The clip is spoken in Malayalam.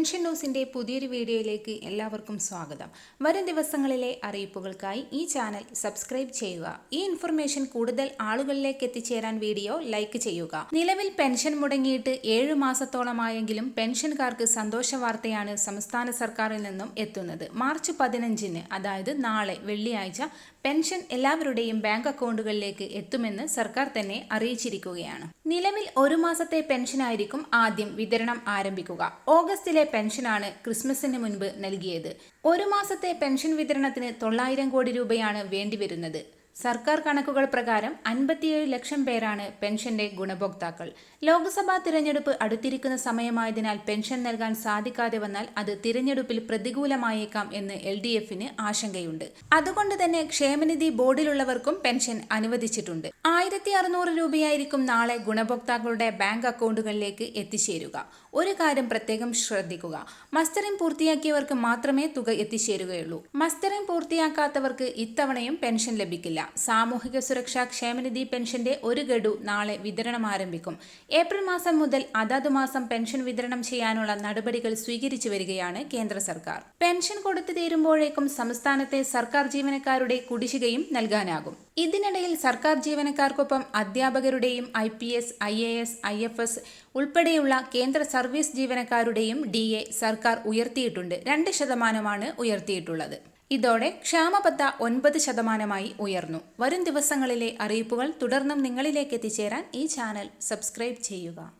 പെൻഷൻ ന്യൂസിന്റെ പുതിയൊരു വീഡിയോയിലേക്ക് എല്ലാവർക്കും സ്വാഗതം. വരും ദിവസങ്ങളിലെ അറിയിപ്പുകൾക്കായി ഈ ചാനൽ സബ്സ്ക്രൈബ് ചെയ്യുക. ഈ ഇൻഫർമേഷൻ കൂടുതൽ ആളുകളിലേക്ക് എത്തിച്ചേരാൻ വീഡിയോ ലൈക്ക് ചെയ്യുക. നിലവിൽ പെൻഷൻ മുടങ്ങിയിട്ട് ഏഴു മാസത്തോളമായെങ്കിലും പെൻഷൻകാർക്ക് സന്തോഷ വാർത്തയാണ് സംസ്ഥാന സർക്കാരിൽ നിന്നും എത്തുന്നത്. മാർച്ച് പതിനഞ്ചിന് അതായത് നാളെ വെള്ളിയാഴ്ച പെൻഷൻ എല്ലാവരുടെയും ബാങ്ക് അക്കൗണ്ടുകളിലേക്ക് എത്തുമെന്ന് സർക്കാർ തന്നെ അറിയിച്ചിരിക്കുകയാണ്. നിലവിൽ ഒരു മാസത്തെ പെൻഷനായിരിക്കും ആദ്യം വിതരണം ആരംഭിക്കുക. ഓഗസ്റ്റിലെ പെൻഷനാണ് ക്രിസ്മസിന് മുൻപ് നൽകിയത്. ഒരു മാസത്തെ പെൻഷൻ വിതരണത്തിന് തൊള്ളായിരം കോടി രൂപയാണ് വേണ്ടിവരുന്നത്. സർക്കാർ കണക്കുകൾ പ്രകാരം അൻപത്തിയേഴ് ലക്ഷം പേരാണ് പെൻഷന്റെ ഗുണഭോക്താക്കൾ. ലോക്സഭാ തിരഞ്ഞെടുപ്പ് അടുത്തിരിക്കുന്ന സമയമായതിനാൽ പെൻഷൻ നൽകാൻ സാധിക്കാതെ വന്നാൽ അത് തിരഞ്ഞെടുപ്പിൽ പ്രതികൂലമായേക്കാം എന്ന് എൽ ഡി എഫിന് ആശങ്കയുണ്ട്. അതുകൊണ്ട് തന്നെ ക്ഷേമനിധി ബോർഡിലുള്ളവർക്കും പെൻഷൻ അനുവദിച്ചിട്ടുണ്ട്. ആയിരത്തി അറുന്നൂറ് രൂപയായിരിക്കും നാളെ ഗുണഭോക്താക്കളുടെ ബാങ്ക് അക്കൗണ്ടുകളിലേക്ക് എത്തിച്ചേരുക. ഒരു കാര്യം പ്രത്യേകം ശ്രദ്ധിക്കുക. മസ്റ്ററിംഗ് പൂർത്തിയാക്കിയവർക്ക് മാത്രമേ തുക എത്തിച്ചേരുകയുള്ളൂ. മസ്റ്ററിംഗ് പൂർത്തിയാക്കാത്തവർക്ക് ഇത്തവണയും പെൻഷൻ ലഭിക്കില്ല. സാമൂഹിക സുരക്ഷാ ക്ഷേമനിധി പെൻഷന്റെ ഒരു ഗഡു നാളെ വിതരണം ആരംഭിക്കും. ഏപ്രിൽ മാസം മുതൽ അതാത് മാസം പെൻഷൻ വിതരണം ചെയ്യാനുള്ള നടപടികൾ സ്വീകരിച്ചു വരികയാണ് കേന്ദ്ര സർക്കാർ. പെൻഷൻ കൊടുത്തു തീരുമ്പോഴേക്കും സംസ്ഥാനത്തെ സർക്കാർ ജീവനക്കാരുടെ കുടിശ്ശികയും നൽകാനാകും. ഇതിനിടയിൽ സർക്കാർ ജീവനക്കാർക്കൊപ്പം അധ്യാപകരുടെയും I P S I A S I F S ഉൾപ്പെടെയുള്ള കേന്ദ്ര സർവീസ് ജീവനക്കാരുടെയും ഡി എ സർക്കാർ ഉയർത്തിയിട്ടുണ്ട്. രണ്ട് ശതമാനമാണ് ഉയർത്തിയിട്ടുള്ളത്. ഇതോടെ ക്ഷാമബത്ത ഒൻപത് ശതമാനമായി ഉയർന്നു. വരും ദിവസങ്ങളിലെ അറിയിപ്പുകൾ തുടർന്നും നിങ്ങളിലേക്ക് എത്തിച്ചേരാൻ ഈ ചാനൽ സബ്സ്ക്രൈബ് ചെയ്യുക.